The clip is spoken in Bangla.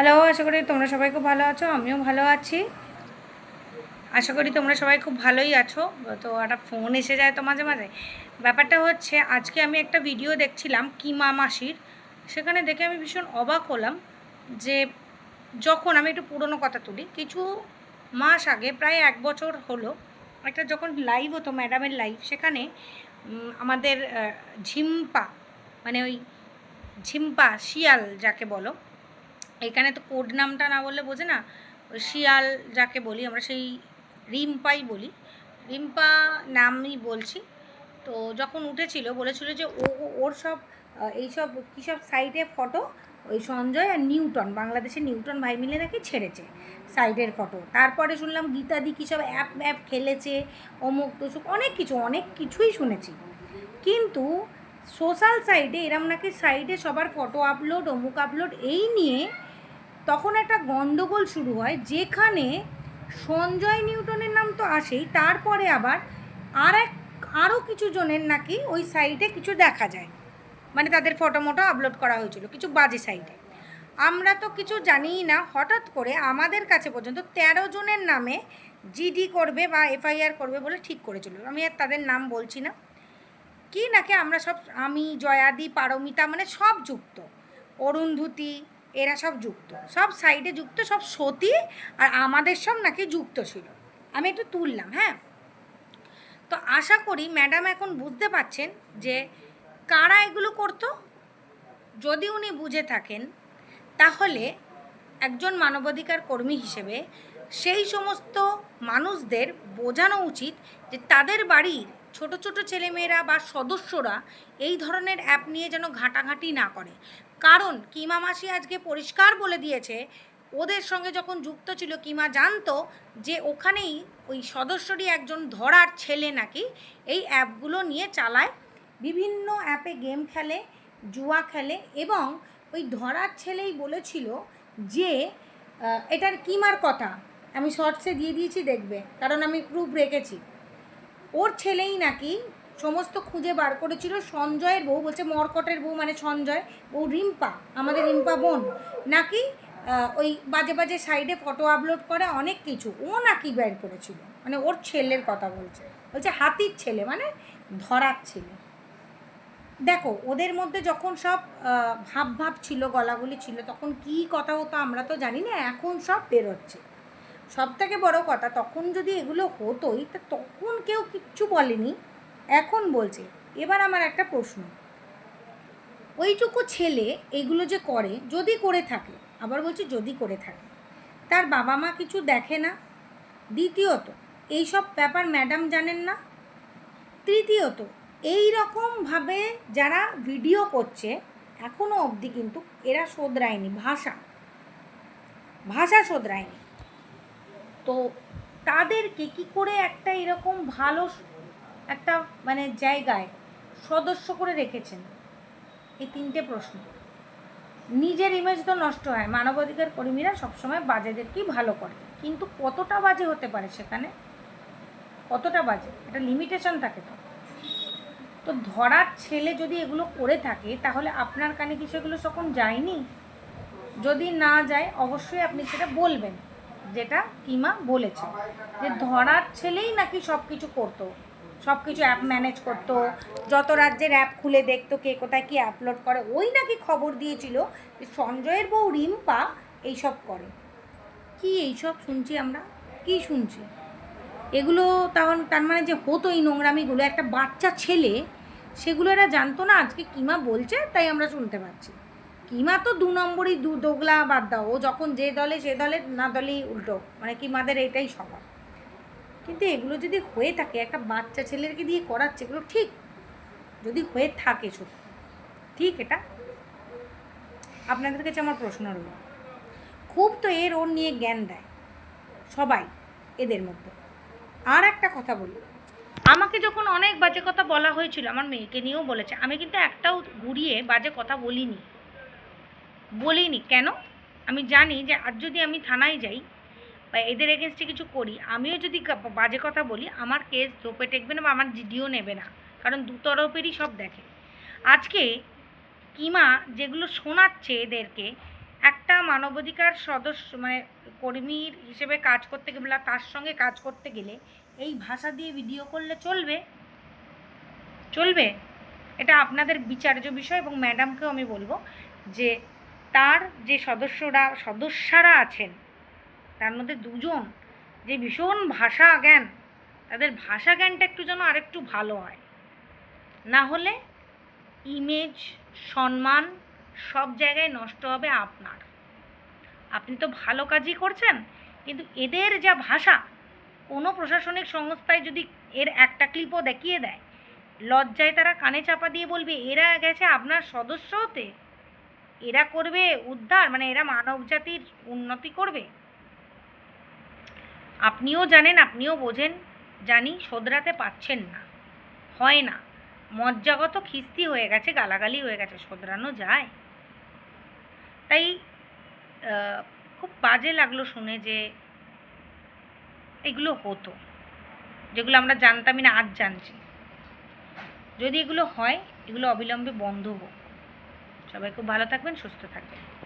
হ্যালো আশা করি তোমরা সবাই খুব ভালো আছো, আমিও ভালো আছি। আশা করি তোমরা সবাই খুব ভালোই আছো। তো একটা ফোন এসে যায় তো মাঝে মাঝে। ব্যাপারটা হচ্ছে, আজকে আমি একটা ভিডিও দেখছিলাম কিমা মাসির। সেখানে দেখে আমি ভীষণ অবাক হলাম যে যখন আমি একটু পুরনো কথা তুলি, কিছু মাস আগে, প্রায় এক বছর হলো, একটা যখন লাইভ হতো ম্যাডামের লাইভ সেখানে আমাদের ঝিম্পা মানে ওই ঝিম্পা, শিয়াল যাকে বলো এখানে তো কোড নামটা না বললে বোঝে না, ওই শিয়াল যাকে বলি আমরা সেই রিম্পাই বলি। রিম্পা নামই বলছি। তো যখন উঠেছিল বলেছিল যে ও ওর সব এইসব কী সব সাইডে ফটো ওই সঞ্জয় আর নিউটন, বাংলাদেশের নিউটন ভাই মিলে নাকি ছেড়েছে সাইডের ফটো তারপরে শুনলাম গীতাদি কী সব অ্যাপ অ্যাপ খেলেছে, অমুক তসুক, অনেক কিছু, অনেক কিছুই শুনেছি। কিন্তু সোশ্যাল সাইডে এরম নাকি সাইডে সবার ফটো আপলোড অমুক আপলোড এই নিয়ে তখন একটা গন্ডগোল শুরু হয়, যেখানে সঞ্জয় নিউটনের নাম তো আসেই, তারপরে আবার আর এক আরও কিছু জনের নাকি ওই সাইটে কিছু দেখা যায়। মানে তাদের ফটো মোটো আপলোড করা হয়েছিল, কিছু বাজে সাইটে আমরা তো কিছু জানিই না, হঠাৎ করে আমাদের কাছে পর্যন্ত তেরো জনের নামে জিডি করবে বা এফআইআর করবে বলে ঠিক করেছিল। আমি আর তাদের নাম বলছি না। কি নাকি আমরা সব, আমি, জয়াদি, পারমিতা মানে সব যুক্ত। অরুন্ধতী এরা সব যুক্ত। সব সাইডে যুক্ত, সব সতী আর আমাদের সব নাকি যুক্ত ছিল। আমি একটু তুললাম হ্যাঁ? তো আশা করি ম্যাডাম এখন বুঝতে পাচ্ছেন যে কারা এগুলো করতো। যদি উনি বুঝে থাকেন, তাহলে একজন মানবাধিকার কর্মী হিসেবে সেই সমস্ত মানুষদের বোঝানো উচিত যে তাদের বাড়ির ছোট ছোট ছেলেমেয়েরা বা সদস্যরা এই ধরনের অ্যাপ নিয়ে যেন ঘাঁটাঘাঁটি না করে। কারণ কিমা মাসি আজকে পরিষ্কার বলে দিয়েছে, ওদের সঙ্গে যখন যুক্ত ছিল, কিমা জানতো যে ওখানেই ওই সদস্যরই একজন ধরার ছেলে নাকি, এই অ্যাপগুলো নিয়ে চালায়, বিভিন্ন অ্যাপে গেম খেলে, জুয়া খেলে এবং ওই ধরার ছেলেই বলেছিল যে এটার কিমার কথা, আমি শর্টসে দিয়ে দিয়েছি দেখবে, কারণ আমি প্রুফ রেখেছি। ওর ছেলেই নাকি সমস্ত খুঁজে বার করেছিল সঞ্জয়ের বউ, বলছে মরকটের বউ মানে সঞ্জয়, বউ রিম্পা, আমাদের রিম্পা বোন। নাকি ওই বাজে বাজে সাইডে ফটো আপলোড করে অনেক কিছু। ও নাকি বের করেছিল। মানে ওর ছেলের কথা বলছে। বলছে হাতির ছেলে মানে ধরার ছেলে। দেখো, ওদের মধ্যে যখন সব ভাব ভাব ছিল, গলাগুলি ছিল, তখন কি কথা হতো আমরা তো জানি না, এখন সব বেরোচ্ছে। সব থেকে বড় কথা, তখন যদি এগুলো হতোই, তা তখন কেউ কিচ্ছু বলেনি। এখন বলছে, এবার আমার একটা প্রশ্ন। ওইটুকু ছেলে এগুলো যে করে, যদি করে থাকে, আবার বলছি যদি করে থাকে, তার বাবা মা কিছু দেখে না? দ্বিতীয়ত, এইসব ব্যাপার ম্যাডাম জানেন না? তৃতীয়ত এই রকমভাবে যারা ভিডিও করছে এখনও অবধি কিন্তু এরা শোধরায়নি ভাষা। ভাষা শোধরায়নি। তো তাদেরকে কি করে একটা এরকম ভালো একটা মানে জায়গায় সদস্য করে রেখেছেন। এই তিনটে প্রশ্ন। নিজের ইমেজ তো নষ্ট হয়। মানবাধিকার কর্মীরা সবসময় বাজেদেরকেই ভালো করে। কিন্তু কতটা বাজে হতে পারে সেখানে? কতটা বাজে? একটা লিমিটেশন থাকে তো। তো ধরার ছেলে যদি এগুলো করে থাকে, তাহলে আপনার কানে কি সেগুলো তখন যায়নি? যদি না যায়, অবশ্যই আপনি সেটা বলবেন। যেটা কিমা বলেছে। যে ধরার ছেলেই নাকি সব কিছু করতো। সব কিছু অ্যাপ ম্যানেজ করতো, যত রাজ্যের অ্যাপ খুলে দেখতো কে কোথায় কী আপলোড করে, ওই নাকি খবর দিয়েছিল যে সঞ্জয়ের বউ রিম্পা এইসব করে। কি এইসব শুনছি আমরা? কি শুনছি? এগুলো তখন তার মানে যে হতো এই নোংরামিগুলো, একটা বাচ্চা ছেলে, সেগুলো এরা জানতো না, আজকে কিমা বলছে, তাই আমরা শুনতে পাচ্ছি। কিমা তো দু নম্বরই দু দোগলা বাদ দাও, ও যখন যে দলে সে দলে, না দলেই উল্টো মানে কিমাদের এটাই স্বভাব। কিন্তু এগুলো যদি হয়ে থাকে, একটা বাচ্চা ছেলেকে দিয়ে করাচ্ছে, এগুলো ঠিক। যদি হয়ে থাকে শুধু ঠিক এটা। আপনাদের কাছে আমার প্রশ্ন রইল। খুব তো এর ওর নিয়ে জ্ঞান দেয়, সবাই এদের মধ্যে। আর একটা কথা বলি, আমাকে যখন অনেক বাজে কথা বলা হয়েছিল, আমার মেয়েকে নিয়েও বলেছে, আমি কিন্তু একটাও ঘুরিয়ে বাজে কথা বলিনি। বলিনি, কেন? আমি জানি যে আজ যদি আমি থানায় যাই বা এদের এগেনস্টে কিছু করি, আমিও যদি বাজে কথা বলি, আমার কেস ধোপে টেকবে না বা আমার জিডিও নেবে না। কারণ দুতরফেরই সব দেখে। আজকে কিমা যেগুলো শোনাচ্ছে এদেরকে, একটা মানবাধিকার সদস্য মানে কর্মীর হিসেবে কাজ করতে গেলে তার সঙ্গে কাজ করতে গেলে, এই ভাষা দিয়ে ভিডিও করলে চলবে? চলবে? এটা আপনাদের বিচার্য বিষয় এবং ম্যাডামকেও আমি বলব যে, তার যে সদস্যরা সদস্যরা আছেন তার মধ্যে দুজন যে ভীষণ ভাষা জ্ঞান, তাদের ভাষা জ্ঞানটা একটু যেন আরেকটু ভালো হয়। না হলে ইমেজ সম্মান সব জায়গায় নষ্ট হবে আপনার। আপনি তো ভালো কাজই করছেন, কিন্তু এদের যা ভাষা, কোনো প্রশাসনিক সংস্থায় যদি এর একটা ক্লিপও দেখিয়ে দেয়, লজ্জায় তারা কানে চাপা দিয়ে বলবে, এরা গেছে আপনার সদস্য হতে। এরা করবে উদ্ধার মানে এরা মানব জাতির উন্নতি করবে। আপনিও জানেন, আপনিও বোঝেন, জানি শোধরাতে পাচ্ছেন না। হয় না, মজ্জাগত খিস্তি হয়ে গেছে, গালাগালি হয়ে গেছে, শোধরানো যায়। তাই খুব বাজে লাগল শুনে যে এগুলো হতো, যেগুলো আমরা জানতামই না, আজ জানছি। যদি এগুলো হয়, এগুলো অবিলম্বে বন্ধ হোক। সবাই খুব ভালো থাকবেন, সুস্থ থাকবেন।